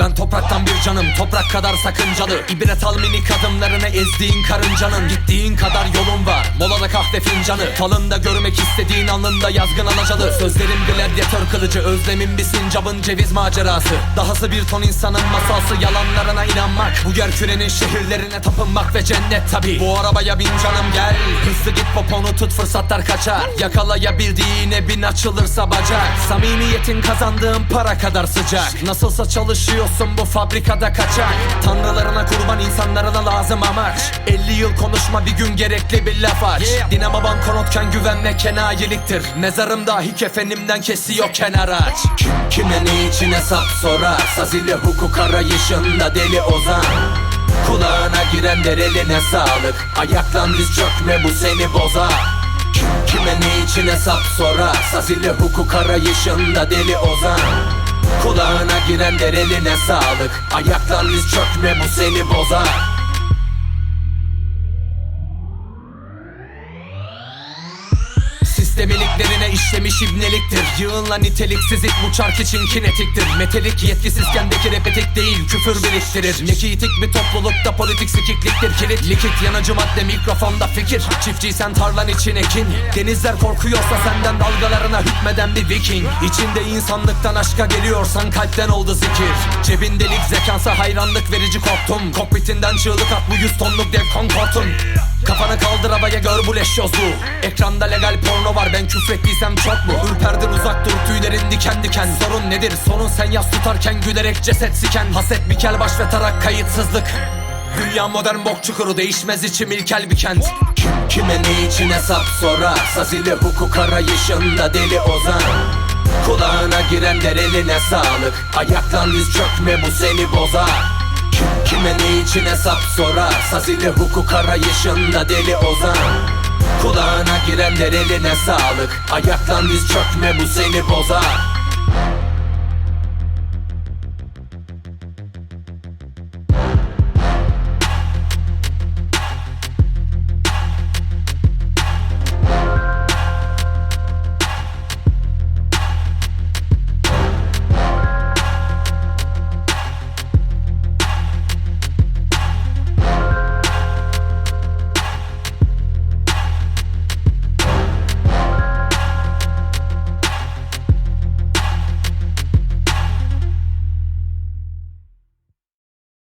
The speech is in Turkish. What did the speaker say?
Ben topraktan bir canım toprak kadar sakıncalı. İbret al minik adımlarını ezdiğin karıncanın. Gittiğin kadar yolun var molada kahve fincanı. Falında görmek istediğin alnında yazgın alacalı. Sözlerim gladyatör kılıcı özlemin bir sincabın ceviz macerası. Dahası bir ton insanın masalsı yalanlarına inanmak. Bu yer kürenin şehirlerine tapınmak ve cennet tabi Bu arabaya bin canım gel. Hızlı git poponu tut fırsatlar kaçar. Yakalayabildiğine bin açılırsa bacak. Samimiyetin kazandığın para kadar sıcak. Nasılsa çalışıyorsun bu fabrikada kaçak. Tanrılarına kurban insanlarına lazım amaç. 50 yıl konuşma bir gün gerekli bir laf aç. Dinamo banknotken güvenmek enayiliktir Mezarım dahi kefenimden kesiyor kenar aç Kim kime ne için hesap sorar? Saz ile hukuk arayışında deli ozan. Kulağına giren der eline sağlık. Ayaklan diz çökme bu seni bozar Kim kime ne için hesap sorar Saz ile hukuk arayışında deli ozan. Kulağına giren der eline sağlık Ayaklan diz çökme bu seni bozar. Sistemiliklerine işlemiş ibneliktir. Yığınla niteliksizlik bu çark için kinetiktir. Metelik yetkisizkendeki repetik değil küfür biriktirir. Nekitik bir toplulukta politik sikikliktir. Kilit likit yanıcı madde mikrofonda fikir. Çiftçiysen tarlan için ekin. Denizler korkuyorsa senden dalgalarına hükmeden bir viking. İçinde insanlıktan aşka geliyorsan kalpten oldu zikir. Cebin delik zekansa hayranlık verici korktum. Kokpitinden çığlık at bu yüz tonluk dev Concorde'un Kafanı kaldır gör bu leş yozluğu Ekranda legal porno var ben küfrettiysem çok mu? Ürperdin uzak dur tüylerin diken diken. Sorun nedir? Sorun sen yas tutarken gülerek ceset siken. Haset bir kel baş ve tarak kayıtsızlık. Dünya modern bok çukuru değişmez içim ilkel bir kent. Kim kime ne için hesap sorar? Saz ile hukuk arayışında deli ozan. Kulağına giren der eline sağlık. Ayaklan diz çökme bu seni bozar kim kime ne için hesap sorar? Saz ile hukuk arayışında deli ozan. Kulağına girenler eline sağlık. Ayaklan diz çökme bu seni bozar